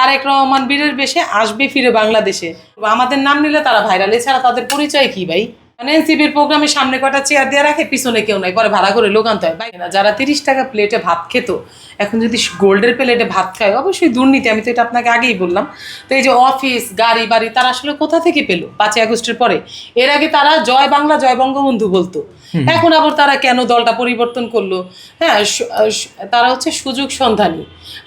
তারেক রহমান বীরের বেশে আসবে ফিরে বাংলাদেশে। আমাদের নাম নিলে তারা ভাইরাল এছাড়া তাদের পরিচয় কি ভাই? মানে এনসিপির প্রোগ্রামের সামনে কটা চেয়ার দিয়ে রাখে পিছনে কেউ নাই। পরে ভাড়া করে লোক আনতে হয়। না যারা তিরিশ টাকা প্লেটে ভাত খেত এখন যদি গোল্ডের প্লেটে ভাত খায় অবশ্যই দুর্নীতি। আমি তো এটা আপনাকে আগেই বললাম। তো এই যে অফিস গাড়ি বাড়ি তারা আসলে কোথা থেকে পেল? পাঁচই আগস্টের পরে। এর আগে তারা জয় বাংলা জয় বঙ্গবন্ধু বলতো। এখন আবার তারা কেন দলটা পরিবর্তন করল? হ্যাঁ তারা হচ্ছে সুযোগ সন্ধানী।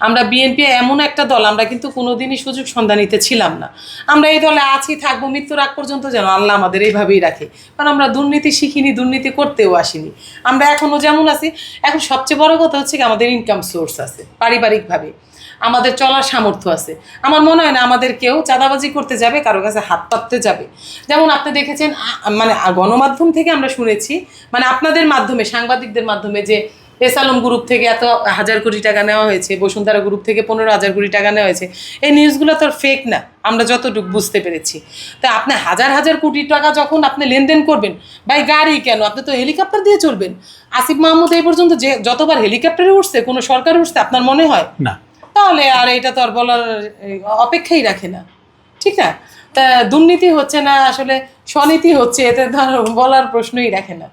আমরা বিএনপি এমন একটা দল আমরা কিন্তু কোনোদিনই সুযোগ সন্ধানীতে ছিলাম না। আমরা এই দলে আছি থাকব মৃত্যুর আগ পর্যন্ত যেন আল্লাহ আমাদের এইভাবেই রাখে। কারণ আমরা দুর্নীতি শিখিনি, দুর্নীতি করতেও আসিনি। আমরা এখনও যেমন আছি, এখন সবচেয়ে বড় কথা হচ্ছে কি, আমাদের ইনকাম সোর্স আছে, পারিবারিকভাবে। আমাদের চলার সামর্থ্য আছে। আমার মনে হয় না আমাদের কেউ চাঁদাবাজি করতে যাবে, কারও কাছে হাত পাততে যাবে। যেমন আপনি দেখেছেন মানে গণমাধ্যম থেকে আমরা শুনেছি মানে আপনাদের মাধ্যমে, সাংবাদিকদের মাধ্যমে যে এস আলম গ্রুপ থেকে এত হাজার কোটি টাকা নেওয়া হয়েছে বসুন্ধরা গ্রুপ থেকে পনেরো হাজার কোটি টাকা নেওয়া হয়েছে। এই নিউজগুলো তো ফেক না আমরা যতটুকু বুঝতে পেরেছি। তা আপনি হাজার হাজার কোটি টাকা যখন আপনি লেনদেন করবেন ভাই গাড়ি কেন? আপনি তো হেলিকপ্টার দিয়ে চলবেন। আসিফ মাহমুদ এই পর্যন্ত যে যতবার হেলিকপ্টারে উঠছে কোনো সরকার উঠছে আপনার মনে হয়? না। তাহলে আর এটা তো আর বলার অপেক্ষাই রাখে না। ঠিক না? তা দুর্নীতি হচ্ছে না আসলে স্বনীতি হচ্ছে এতে ধর বলার প্রশ্নই রাখে না।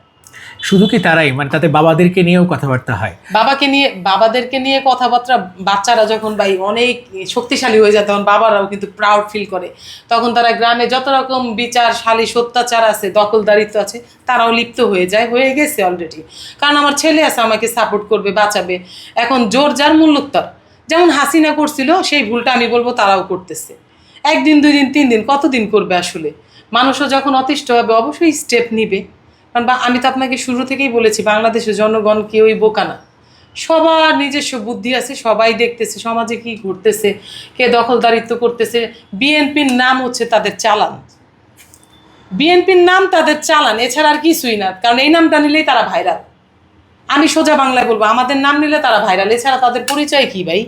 শুধু কি তারাই? মানে তাতে বাবাদেরকে নিয়েও কথাবার্তা হয়। বাবাকে নিয়ে, বাবাদেরকে নিয়ে কথাবার্তা, বাচ্চারা যখন ভাই অনেক শক্তিশালী হয়ে যায়, তখন বাবারাও কিন্তু প্রাউড ফিল করে। তখন তারা গ্রামে যত রকম বিচার, সালিশ, অত্যাচার আছে, দখলদারিত্ব আছে, তারাও লিপ্ত হয়ে যায়, হয়ে গেছে অলরেডি কারণ আমার ছেলে আছে, আমাকে সাপোর্ট করবে, বাঁচাবে। এখন জোর যার মূল্যোত্তর যেমন হাসিনা করছিল, সেই ভুলটা আমি বলব তারাও করতেছে। একদিন, দুই দিন, তিন দিন, কতদিন করবে আসলে? মানুষও যখন অতিষ্ঠ হবে, অবশ্যই স্টেপ নিবে। কারণ বা- আমি তো আপনাকে শুরু থেকেই বলেছি বাংলাদেশের জনগণ কেউই বোকা না। সবার নিজস্ব বুদ্ধি আছে সবাই দেখতেছে সমাজে কি ঘটতেছে কে দখলদারিত্ব করতেছে। বিএনপির নাম হচ্ছে তাদের চালান। বিএনপির নাম তাদের চালান এছাড়া আর কিছুই না। কারণ এই নামটা নিলেই তারা ভাইরাল। আমি সোজা বাংলায় বলব আমাদের নাম নিলে তারা ভাইরাল। এছাড়া তাদের পরিচয় কি ভাই?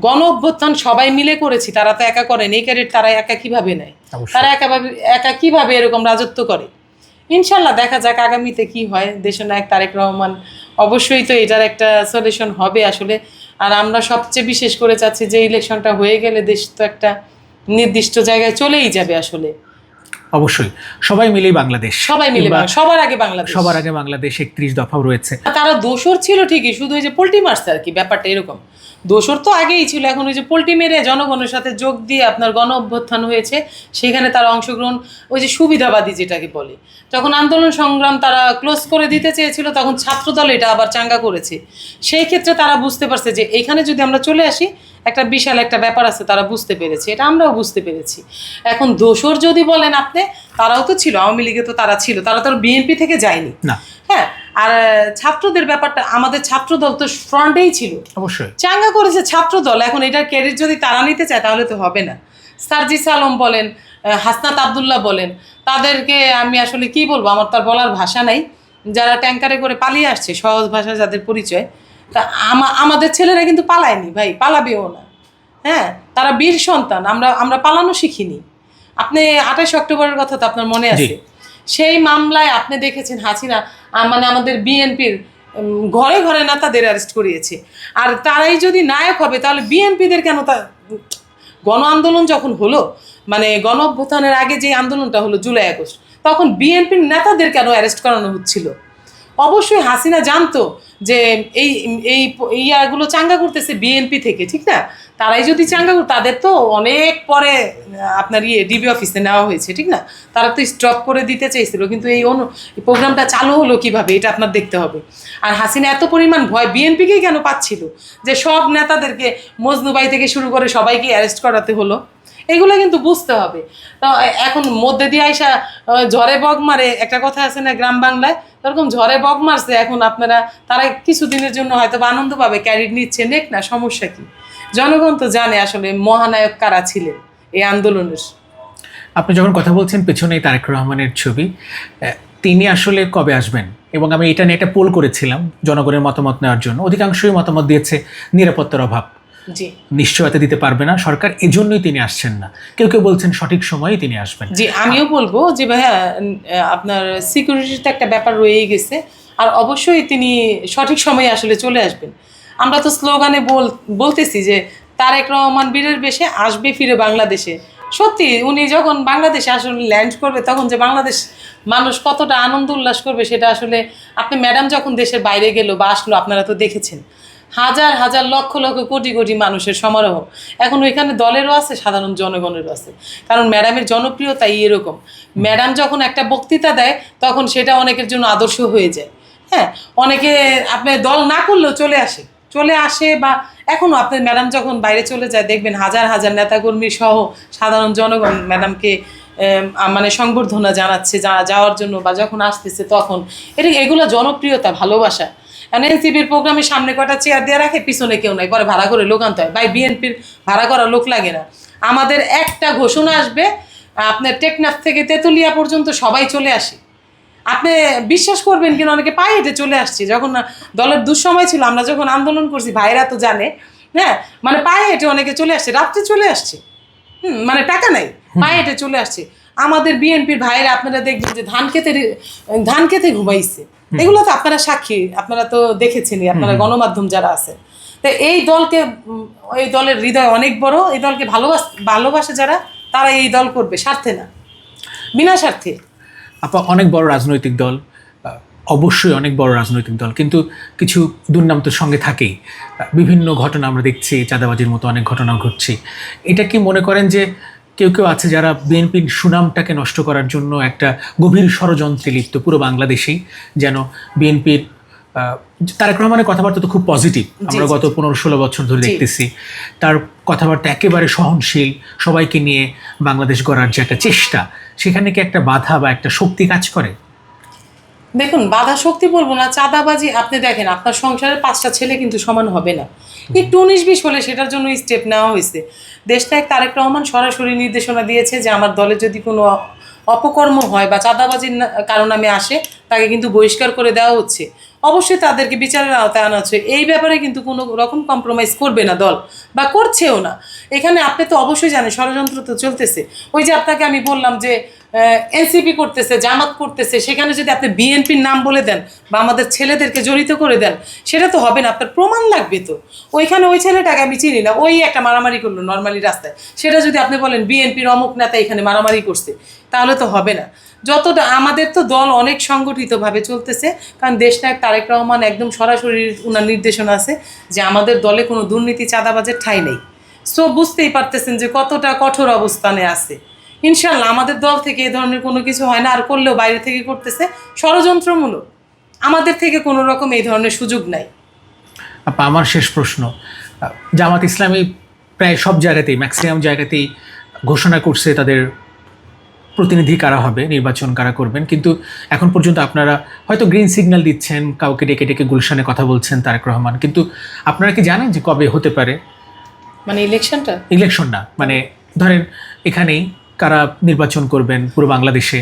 গণ অভ্যুত্থান সবাই মিলে করেছি তারা তো একা করেন এই ক্যারেট তারা একা কীভাবে নেয়? তারা একা ভাবে- একা কীভাবে এরকম রাজত্ব করে? ইনশাল্লাহ দেখা যাক আগামীতে কি হয়। দেশের নায়ক তারেক রহমান অবশ্যই তো এটার একটা সলিউশন হবে আসলে। আর আমরা সবচেয়ে বিশেষ করে চাচ্ছি যে ইলেকশনটা হয়ে গেলে দেশ তো একটা নির্দিষ্ট জায়গায় চলেই যাবে আসলে। অবশ্যই। সবাই মিলেই বাংলাদেশ। সবাই মিলে সবার আগে বাংলাদেশ। সবার আগে বাংলাদেশ একত্রিশ দফাও রয়েছে। তারা দোষর ছিল ঠিকই শুধু ওই যে পোল্ট্রি মারছে আর কি ব্যাপারটা এরকম। দোষর তো আগেই ছিল। এখন ওই যে পোল্ট্রি মেরে জনগণের সাথে যোগ দিয়ে আপনার গণ অভ্যুত্থান হয়েছে সেখানে তারা অংশগ্রহণ ওই যে সুবিধাবাদী যেটাকে বলে। যখন আন্দোলন সংগ্রাম তারা ক্লোজ করে দিতে চেয়েছিল তখন ছাত্রদল এটা আবার চাঙ্গা করেছে। সেই ক্ষেত্রে তারা বুঝতে পারছে যে এখানে যদি আমরা চলে আসি একটা বিশাল একটা ব্যাপার আছে তারা বুঝতে পেরেছে এটা আমরাও বুঝতে পেরেছি। এখন দোষর যদি বলেন আপনি তারাও তো ছিল আওয়ামী লীগে তো তারা ছিল তারা তো বিএনপি থেকে যায়নি। না। হ্যাঁ আর ছাত্রদের ব্যাপারটা আমাদের ছাত্রদল তো ফ্রন্টেই ছিল। অবশ্যই। চাঙ্গা করেছে ছাত্রদল এখন এটার ক্রেডিট যদি তারা নিতে চায় তাহলে তো হবে না। সার্জিস আলম বলেন হাসনাত আবদুল্লাহ বলেন তাদেরকে আমি আসলে কি বলব আমার তার বলার ভাষা নাই। যারা ট্যাঙ্কারে করে পালিয়ে আসছে সহজ ভাষায় যাদের পরিচয় তা আমা- আমাদের ছেলেরা কিন্তু পালায়নি ভাই পালাবেও না। হ্যাঁ তারা বীর সন্তান আমরা আমরা পালানো শিখিনি। আপনি আঠাশ অক্টোবরের কথা তো আপনার মনে আছে। সেই মামলায় আপনি দেখেছেন হাসিনা মানে আমাদের বিএনপির ঘরে ঘরে না তাদের অ্যারেস্ট করিয়েছে। আর তারাই যদি নায়ক হবে, তাহলে বিএনপিদের কেন তা, গণ আন্দোলন যখন হলো মানে গণ আগে যে আন্দোলনটা হলো জুলাই আগস্ট, তখন বিএনপির নেতাদের কেন অ্যারেস্ট করানো হচ্ছিল? অবশ্যই হাসিনা জানতো যে এই এই ইয়াগুলো চাঙ্গা করতেছে বিএনপি থেকে, ঠিক না? তারাই যদি চাঙ্গা তাদের তো অনেক পরে আপনার ইয়ে ডিবি অফিসে নেওয়া হয়েছে, ঠিক না? তারা তো স্টপ করে দিতে চেয়েছিল কিন্তু এই অনু প্রোগ্রামটা চালু হলো কীভাবে, এটা আপনার দেখতে হবে। আর হাসিনা এত পরিমাণ ভয় বিএনপিকেই কেন পাচ্ছিল? যে সব নেতাদেরকে মজনুবাই থেকে শুরু করে সবাইকে অ্যারেস্ট করাতে হলো। এগুলো কিন্তু বুঝতে হবে। তো এখন মধ্যে দিয়ে আইসা ঝড়ে বগ মারে, একটা কথা আছে না গ্রাম বাংলায়? এরকম ঝড়ে বগ মারছে, এখন আপনারা, তারা কিছুদিনের জন্য হয়তো আনন্দ পাবে, ক্যারিট নিচ্ছে, নেক না, সমস্যা কি? জনগণ তো জানে আসলে মহানায়ক কারা ছিলেন এই আন্দোলনের। আপনি যখন কথা বলছেন, পেছনেই তারেক রহমানের ছবি তিনি আসলে কবে আসবেন? এবং আমি এটা নিয়ে একটা পোল করেছিলাম, জনগণের মতামত নেওয়ার জন্য। অধিকাংশই মতামত দিয়েছে নিরাপত্তার অভাব। নিশ্চয়তা দিতে পারবে না। সরকার এজন্যই তিনি আসছেন না। কেউ কেউ বলছেন সঠিক সময়ে তিনি আসবেন। জি আমিও বলব যে ভাইয়া আপনার সিকিউরিটির তো একটা ব্যাপার রয়েই গেছে। আর অবশ্যই তিনি সঠিক সময়ে আসলে চলে আসবেন। আমরা তো স্লোগানে বল বলতেছি যে তারেক রহমান বীরের বেশে আসবে ফিরে বাংলাদেশে। সত্যি উনি যখন বাংলাদেশে আসলে ল্যান্ড করবে তখন যে বাংলাদেশ মানুষ কতটা আনন্দ উল্লাস করবে সেটা আসলে আপনি ম্যাডাম যখন দেশের বাইরে গেল বা আসলো আপনারা তো দেখেছেন। হাজার হাজার, লক্ষ লক্ষ, কোটি কোটি মানুষের সমারোহ। এখন ওইখানে দলেরও আছে, সাধারণ জনগণেরও আছে। কারণ ম্যাডামের জনপ্রিয়তাই এরকম। ম্যাডাম যখন একটা বক্তৃতা দেয়, তখন সেটা অনেকের জন্য আদর্শ হয়ে যায়। হ্যাঁ অনেকে আপনি দল না করলেও চলে আসে। চলে আসে বা এখনও আপনার ম্যাডাম যখন বাইরে চলে যায়, দেখবেন হাজার হাজার নেতাকর্মী সহ সাধারণ জনগণ ম্যাডামকে মানে সংবর্ধনা জানাচ্ছে যাওয়ার জন্য বা যখন আসতেছে তখন। এটা এগুলো জনপ্রিয়তা, ভালোবাসা। এনসিপির প্রোগ্রামের সামনে কটা চেয়ার দিয়ে রাখে পিছনে কেউ নাই পরে ভাড়া করে লোক আনতে হয়। ভাই বিএনপির ভাড়া করা লোক লাগে না। আমাদের একটা ঘোষণা আসবে আপনার টেকনাফ থেকে তেঁতুলিয়া পর্যন্ত সবাই চলে আসে। আপনি বিশ্বাস করবেন কিনা অনেকে পায়ে হেঁটে চলে আসছে। যখন দলের দুঃসময় ছিল আমরা যখন আন্দোলন করছি ভাইরা তো জানে হ্যাঁ? মানে পায়ে হেঁটে অনেকে চলে আসছে রাত্রে চলে আসছে। হুম মানে টাকা নাই পায়ে হেঁটে চলে আসছে। আমাদের বিএনপির ভাইয়েরা আপনারা দেখবেন যে ধান খেতে ধান খেতে ঘুমাইছে। এগুলো তো আপনারা সাক্ষী আপনারা তো দেখেছেনই আপনারা গণমাধ্যম যারা আছে। তো এই দলকে এই দলের হৃদয় অনেক বড় এই দলকে ভালোবাস ভালোবাসে যারা তারা এই দল করবে স্বার্থে না। বিনা স্বার্থে। আপা অনেক বড় রাজনৈতিক দল অবশ্যই অনেক বড় রাজনৈতিক দল কিন্তু কিছু দুর্নাম তো সঙ্গে থাকেই। বিভিন্ন ঘটনা আমরা দেখছি চাঁদাবাজির মতো অনেক ঘটনা ঘটছে। এটা কি মনে করেন যে কেউ কেউ আছে যারা বিএনপির সুনামটাকে নষ্ট করার জন্য একটা গভীর ষড়যন্ত্রে লিপ্ত পুরো বাংলাদেশেই যেন বিএনপির তারেক রহমানের কথাবার্তা তো খুব পজিটিভ আমরা গত পনেরো ষোলো বছর ধরে দেখতেছি তার কথাবার্তা একেবারে সহনশীল সবাইকে নিয়ে বাংলাদেশ গড়ার যে একটা চেষ্টা সেখানে কি একটা বাধা বা একটা শক্তি কাজ করে? দেখুন, বাধা শক্তি বলব না, চাঁদাবাজি, আপনি দেখেন, আপনার সংসারের পাঁচটা ছেলে কিন্তু সমান হবে না। একটু উনিশ বিশ হলে সেটার জন্য স্টেপ নেওয়া হয়েছে। দেশটা এক তারেক রহমান সরাসরি নির্দেশনা দিয়েছে যে আমার দলে যদি কোনো অপকর্ম হয় বা চাঁদাবাজির কারণ আমি আসে, তাকে কিন্তু বহিষ্কার করে দেওয়া হচ্ছে। অবশ্যই তাদেরকে বিচারের আওতায় আনা হচ্ছে। এই ব্যাপারে কিন্তু কোনো রকম কম্প্রোমাইজ করবে না দল, বা করছেও না। এখানে আপনি তো অবশ্যই জানেন, ষড়যন্ত্র তো চলতেছে। ওই যে আপনাকে আমি বললাম যে এনসিপি করতেছে, জামাত করতেছে, সেখানে যদি আপনি বিএনপির নাম বলে দেন, বা আমাদের ছেলেদেরকে জড়িত করে দেন, সেটা তো হবে না, আপনার প্রমাণ লাগবে তো। ওইখানে ওই ছেলেটাকে আমি চিনি না, ওই একটা মারামারি করল নর্মালি রাস্তায়। সেটা যদি আপনি বলেন, বিএনপির অমুক নেতা এখানে মারামারি করছে, তাহলে তো হবে না। যতটা, আমাদের তো দল অনেক সংগঠিতভাবে চলতেছে, কারণ দেশনায়ক তারেক রহমান একদম সরাসরি উনার নির্দেশনা আছে যে আমাদের দলে কোনো দুর্নীতি চাঁদাবাজের ঠাঁই নেই। সো বুঝতেই পারতেছেন যে কতটা কঠোর অবস্থানে আছে। ইনশাল্লাহ আমাদের দল থেকে এ ধরনের কোনো কিছু হয় না, আর করলেও বাইরে থেকে করতেছে, ষড়যন্ত্রমূলক। আমাদের থেকে কোনো রকম এই ধরনের সুযোগ নাই। আপা, আমার শেষ প্রশ্ন। জামাত ইসলামী প্রায় সব জায়গাতেই ম্যাক্সিমাম জায়গাতেই ঘোষণা করছে তাদের প্রতিনিধি কারা হবে নির্বাচন কারা করবেন কিন্তু এখন পর্যন্ত আপনারা হয়তো গ্রিন সিগন্যাল দিচ্ছেন কাউকে ডেকে ডেকে গুলশানে কথা বলছেন তারেক রহমান কিন্তু আপনারা কি জানেন যে কবে হতে পারে? মানে ইলেকশনটা ইলেকশন না মানে ধরেন এখানেই কারা নির্বাচন করবেন পুরো বাংলাদেশে?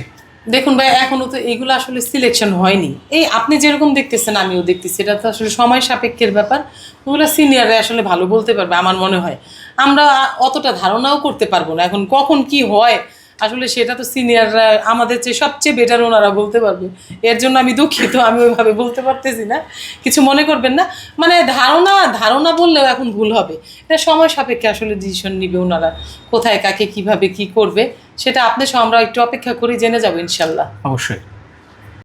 দেখুন ভাই এখনও তো এগুলো আসলে সিলেকশন হয়নি। এই আপনি যেরকম দেখতেছেন আমিও দেখতেছি। এটা তো আসলে সময় সাপেক্ষের ব্যাপার। ওগুলো সিনিয়ররা আসলে ভালো বলতে পারবে আমার মনে হয়। আমরা অতটা ধারণাও করতে পারব না। এখন কখন কি হয় আসলে সেটা তো সিনিয়ররা আমাদের চেয়ে সবচেয়ে বেটার ওনারা বলতে পারবে। এর জন্য আমি দুঃখিত, আমি ওইভাবে বলতে পারতেছি না। কিছু মনে করবেন না। মানে ধারণা ধারণা বললেও এখন ভুল হবে। এটা সময় সাপেক্ষে আসলে ডিসিশন নিবে ওনারা। কোথায়, কাকে, কীভাবে, কি করবে, সেটা আপনি আমরা একটু অপেক্ষা করি, জেনে যাব ইনশাল্লাহ। অবশ্যই।